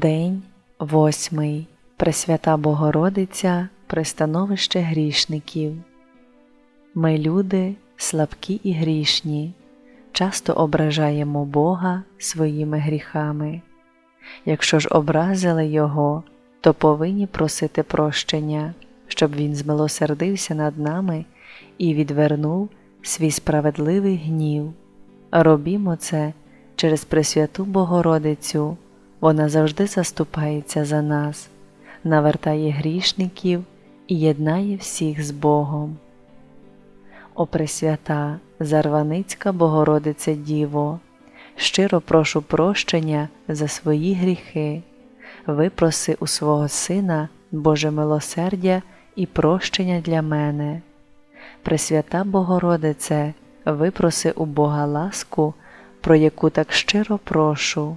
День восьмий. Пресвята Богородиця, пристановище грішників. Ми, люди, слабкі і грішні, часто ображаємо Бога своїми гріхами. Якщо ж образили Його, то повинні просити прощення, щоб Він змилосердився над нами і відвернув свій справедливий гнів. Робімо це через Пресвяту Богородицю. Вона завжди заступається за нас, навертає грішників і єднає всіх з Богом. О Пресвята, Зарваницька Богородице Діво, щиро прошу прощення за свої гріхи, випроси у свого Сина Боже милосердя і прощення для мене. Пресвята Богородице, випроси у Бога ласку, про яку так щиро прошу.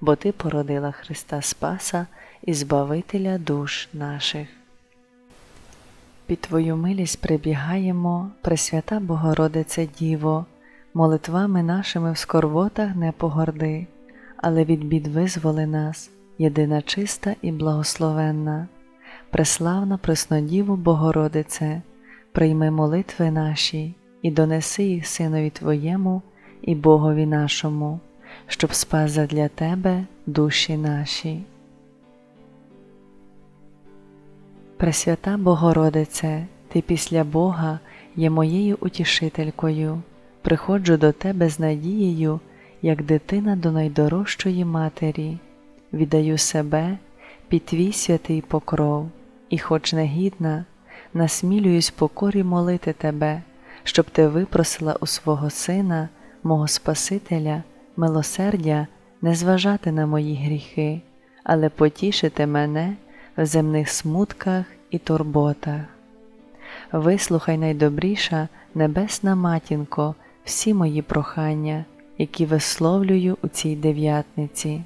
бо Ти породила Христа Спаса і Збавителя душ наших. Під Твою милість прибігаємо, Пресвята Богородице Діво, молитвами нашими в скорботах не погорди, але від бід визволи нас, єдина чиста і благословенна, преславна Преснодіву Богородице, прийми молитви наші і донеси їх Синові Твоєму і Богові нашому, щоб спас задля Тебе душі наші. Пресвята Богородице, Ти після Бога є моєю утішителькою, приходжу до Тебе з надією, як дитина до найдорожчої матері, віддаю себе під Твій святий покров, і, хоч негідна, насмілююсь покорі молити Тебе, щоб Ти випросила у свого Сина, мого Спасителя, милосердя не зважати на мої гріхи, але потішити мене в земних смутках і турботах. Вислухай найдобріша, небесна матінко, всі мої прохання, які висловлюю у цій дев'ятниці.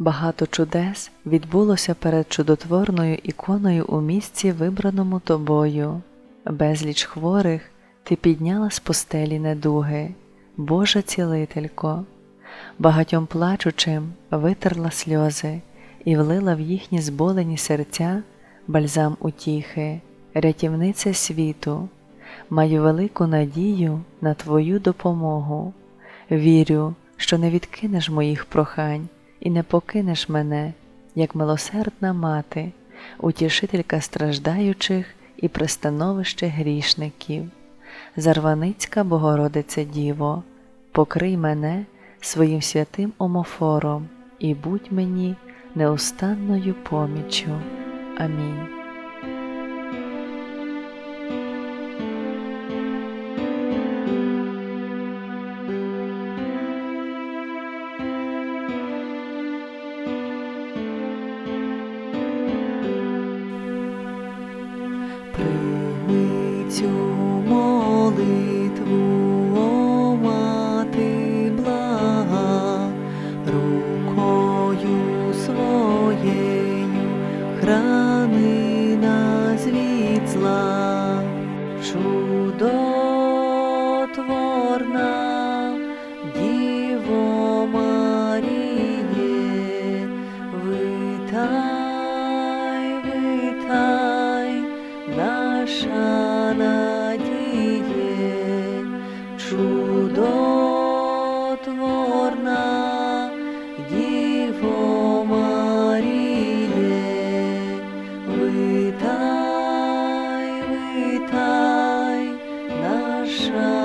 Багато чудес відбулося перед чудотворною іконою у місці, вибраному тобою. Безліч хворих ти підняла з постелі недуги, Божа цілителько, багатьом плачучим витерла сльози і влила в їхні зболені серця бальзам утіхи, рятівниця світу, маю велику надію на Твою допомогу. Вірю, що не відкинеш моїх прохань і не покинеш мене, як милосердна мати, утішителька страждаючих і пристановище грішників. Зарваницька Богородице Діво, покрий мене своїм святим омофором і будь мені неустанною поміччю. Амінь. зла, чудотворна Діво Маріє, витай, витай, наша надіє, чудотворна 说。